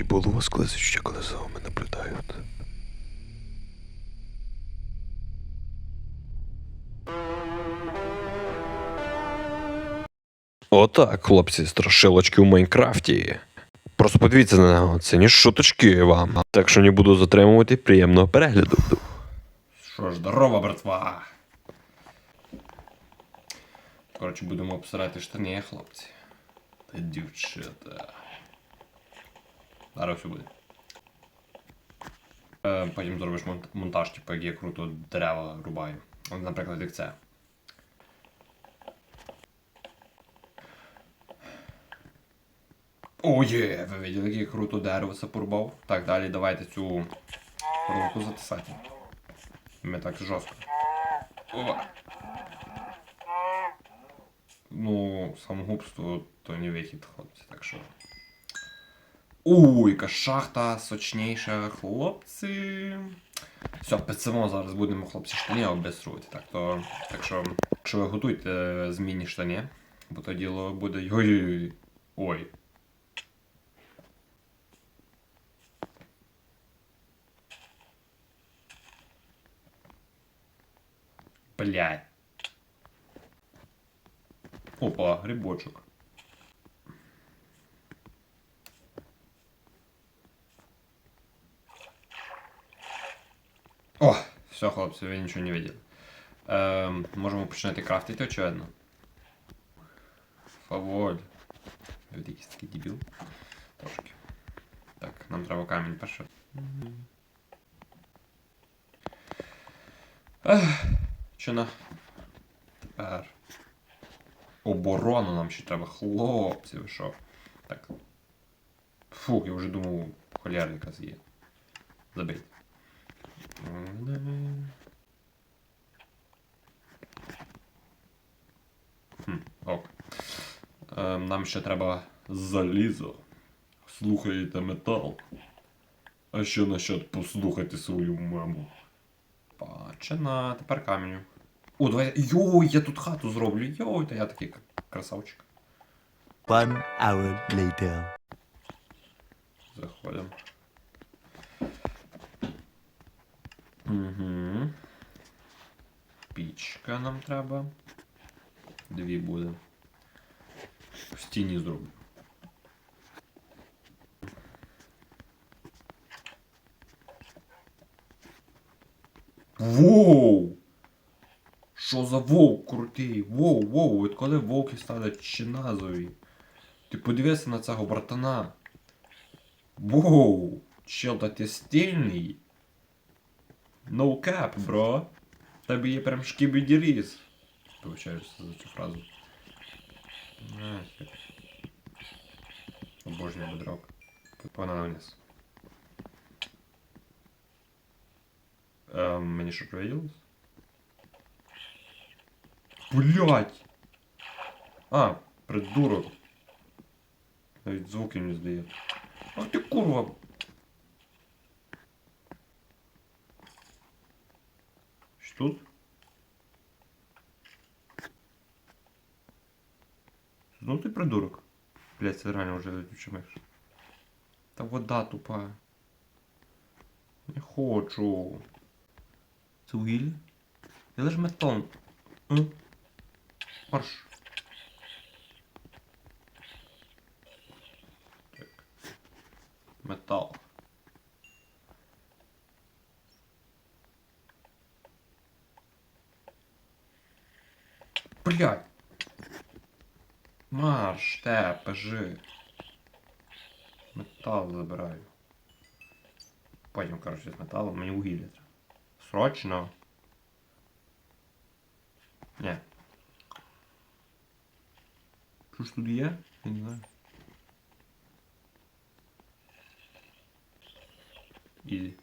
Чи було у вас колись ще коли за вами наблюдають? Отак, хлопці, страшилочки у Майнкрафті. Просто подивіться на нього, це не шуточки вам. Так що не буду затримувати приємного перегляду. Що ж, здорово, братва. Коротше, будемо обсирати штани, хлопці. Та дівчата. Зараз все буде. Е, потім зробиш монт- монтаж, типу, як я круто дерева рубаю. От, наприклад, як це. О, є! Ви виділи, як я круто дерево це порубав? Так, далі давайте цю руку затисати. Ми так жорстко. О. Ну, самогубство то не вихід, хлопці, так що. У, яка шахта сочніша, хлопці. Все, пецемо зараз будемо хлопці штані обесрувати. Так, то, так що, якщо ви готуйте змінні штані, бо то діло буде. Ой-ой-ой. Ой. Блядь. Опа, грибочок. О, все, хлопці, ви нічого не видели. Ем, можемо починати крафтити, очевидно. Фаволь. Якийсь такий дебіл. Трошки. Так, нам треба камінь перше. Що на. Тепер. Оборону нам ще треба, хлопці, ви що? Так. Фух, я вже думав, холєра якраз є. Забий. Хм, ок. Ем, нам ще треба залізо. Слухаєте метал. А що насчет послухати свою маму? Пачина, тепер камінь. О, давай. Йой, я тут хату зроблю. Йой, та я такий красавчик. One hour later. Заходимо. Угу. Пічка нам треба. Дві буде. В стіні зроблю. Воу! Що за вовк крутий? Воу, воу, от коли вовки стали чиназові? Ти подивися на цього братана. Воу, чел, та ти стильний. No cap, бро. В тебе є прям шкібідіріз. Вибачаюся за цю фразу. Нахер. Обожнюю бодрок. Погнали вниз. Ем, мені що привиділось? Блять! А, придурок. Навіть звуки не здає. Ах ти курва! Тут? Ну ти придурок. Блять, це реально вже летючий миш. Та вода тупа. Не хочу. Це вугілля? Я лише метон. Марш. Так. Метал. Блядь. Марш, те, пежи. Метал забираю. Потім, коротше, з металом мені вугілля треба. Срочно. Ні. Що ж тут є? Я не знаю. Ізі.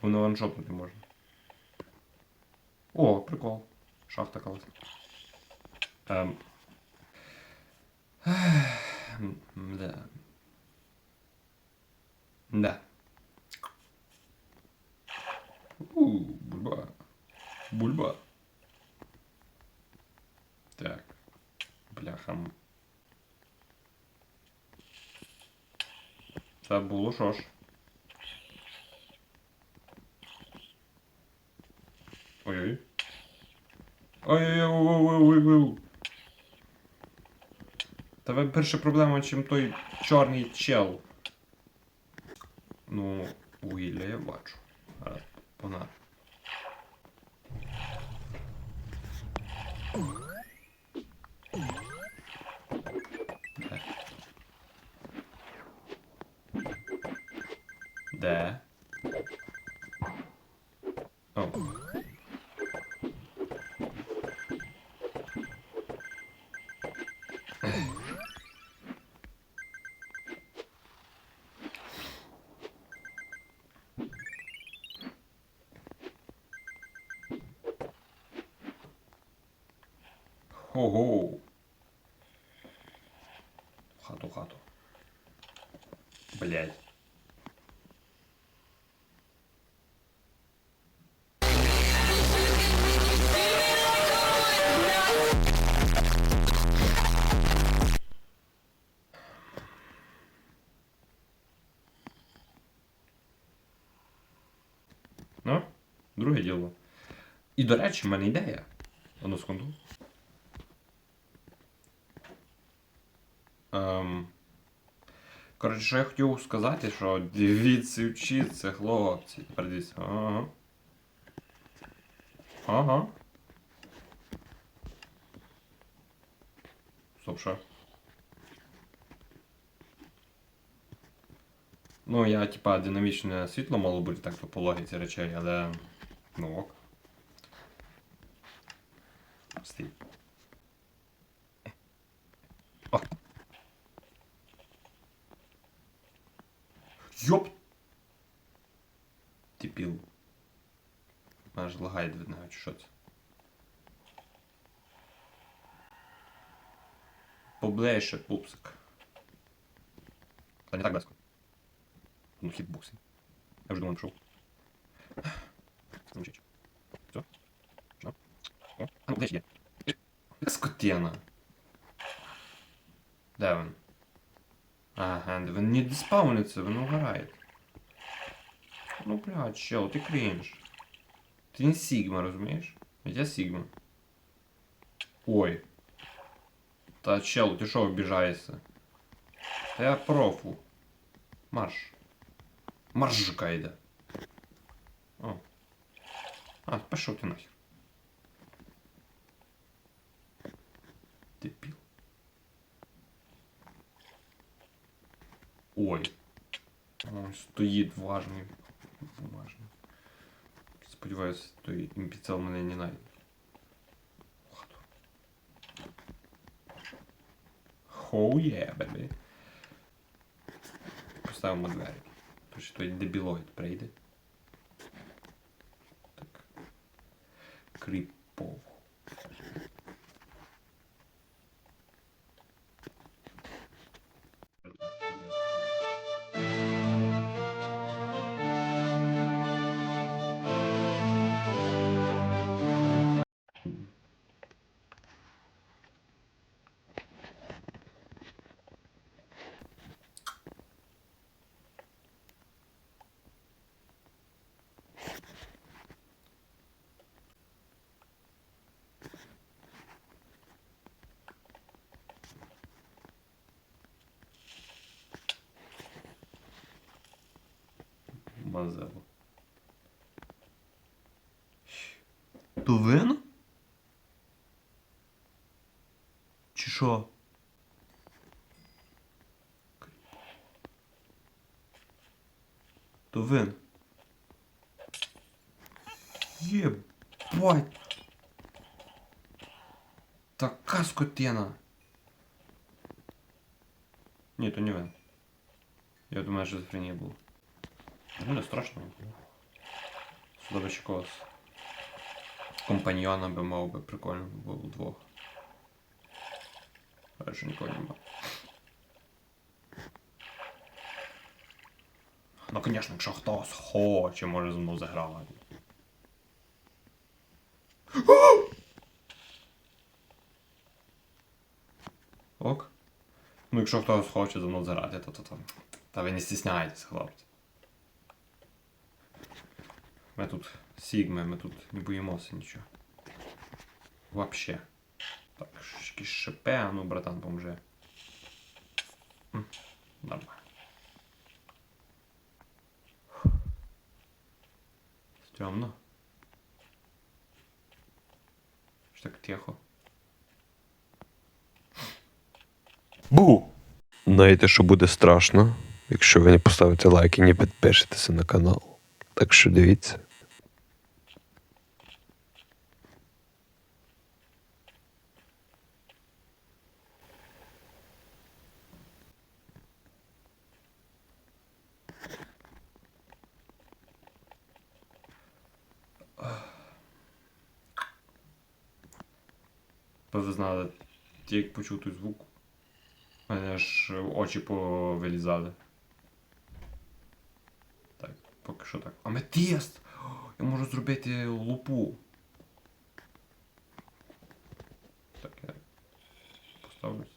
Воно ваншотнути можна. О, прикол. Шахта. Ем. М, Да. Да. У, бульба. Бульба. Так. Бляха. Це було. Ой-ой-ой-ой-ой-ой-ой. Та перша проблема, чим той чорний чел. Ну, вугілля я бачу. Погнали. Ого. В хату, в хату. Блять. Ну, друге діло. І, до речі, в мене ідея. Одну секунду. Коротше, що я хотів сказати, що дивіться, вчіться, хлопці. Тепер. Ага. Ага. Стоп, що? Ну, я, типа, динамічне світло мало бути так то по логіці речей, але. Ну ок. Стій. Йоп! Ти піл. Аж лагає від нього, чи що це? Поближче, пупсик. Та не так близько. Ну, хітбокси. Я вже думав, пішов. Замчить. Все? Що? О, а ну, де ж є? Скотина. Де він? Ага, да він не диспауниться, він угорає. Ну, блядь, чел, ти крінж. Ти не Сігма, розумієш? Ведь я Сігма. Ой. Та чел, ти що обіжаєшся? Та я профу. Марш. Марш жука йде. О. А, пішов ти нахер. Дебіл. Ой. Ой, стоїть важний. Бумажний. Сподіваюся, той імпіцел мене не найде. Хоу є, бебі. Поставимо двері. Тож той дебілоїд прийде. Мазело. То вино? Чи що? То вин. Єбать. Така скотина. Ні, то не вин. Я думаю, шизофренія була. Ну, не страшно. Сюди ще когось. Компаньйона би мав би прикольно було. Але що нікого нема. Ну, звісно, якщо хтось хоче, може зі мною заграти. Ок. Ну, якщо хтось хоче зі мною заграти, то то там. Та ви не стісняйтесь, хлопці. Ми тут сігми, ми тут не боїмося нічого. Вообще. Так, якісь шипе, а ну, братан, поможи. Нормально. Стрьомно. Що так тихо? Бу! Знаєте, що буде страшно, якщо ви не поставите лайк і не підпишетеся на канал. Так що дивіться. Ви ви знали, як почув той звук. Мене ж очі повилізали. Так, поки що так. Аметист! Я можу зробити лупу. Так, я поставлюсь.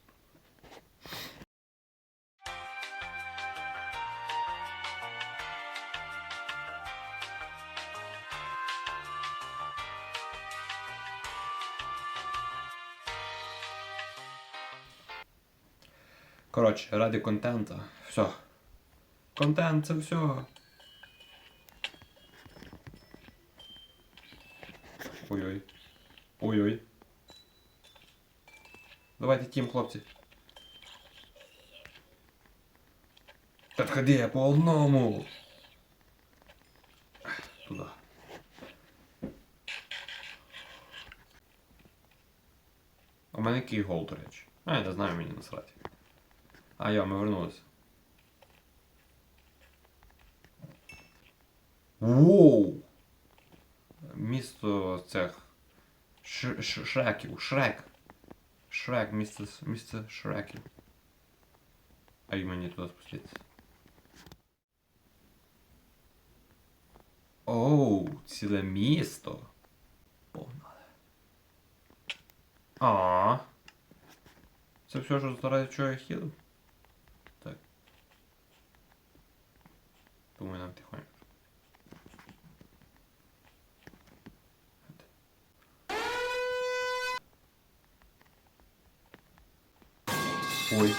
Коротше, ради контента. Все. Контент це все. Ой-ой. Ой-ой. Давайте тім, хлопці. Підходи я по одному. Туда. У мене який гол, до речі. А, я не знаю, мені насрати. А я, ми вернулися. Воу! Місто цих Ш- Ш- Шреків. Шрек. Шрек, місце, місце Шреків. А й мені туди спуститися. Оу, ціле місто. Погнали. А. Це все, що заради чого я їду? Так. Думаю, нам тихонько. Ой.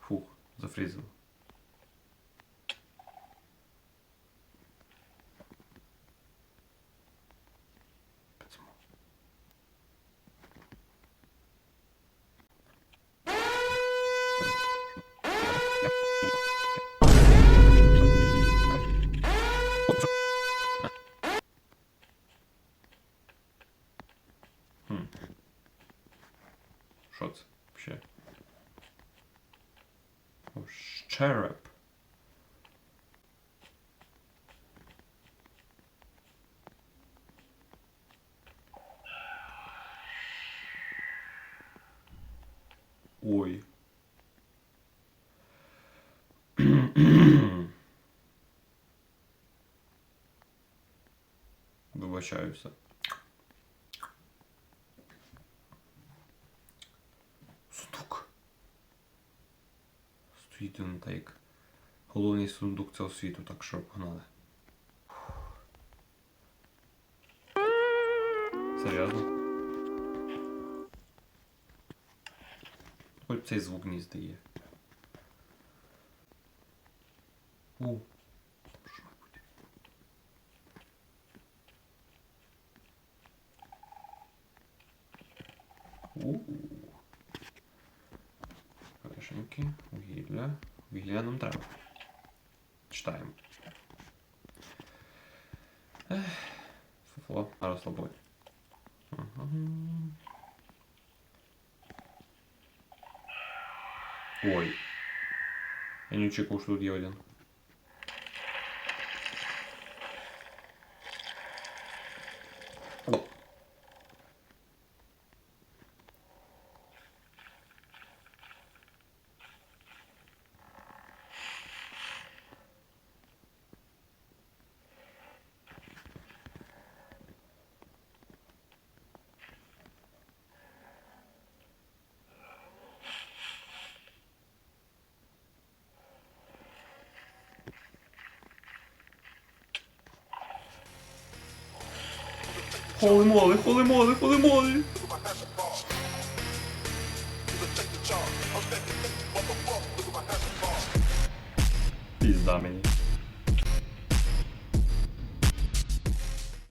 Фух, зафрізило. Щереп. Ой. Вибачаюся. Сундук. Він як головний сундук цього світу, так що погнали. Серйозно? Хоч цей звук не здає. Вугілля нам треба. Читаємо. Ех, Фуфло, а розслабой. Ага. Ой. Я не очікував, що тут є один. Холи моли, холи моли, холи моли.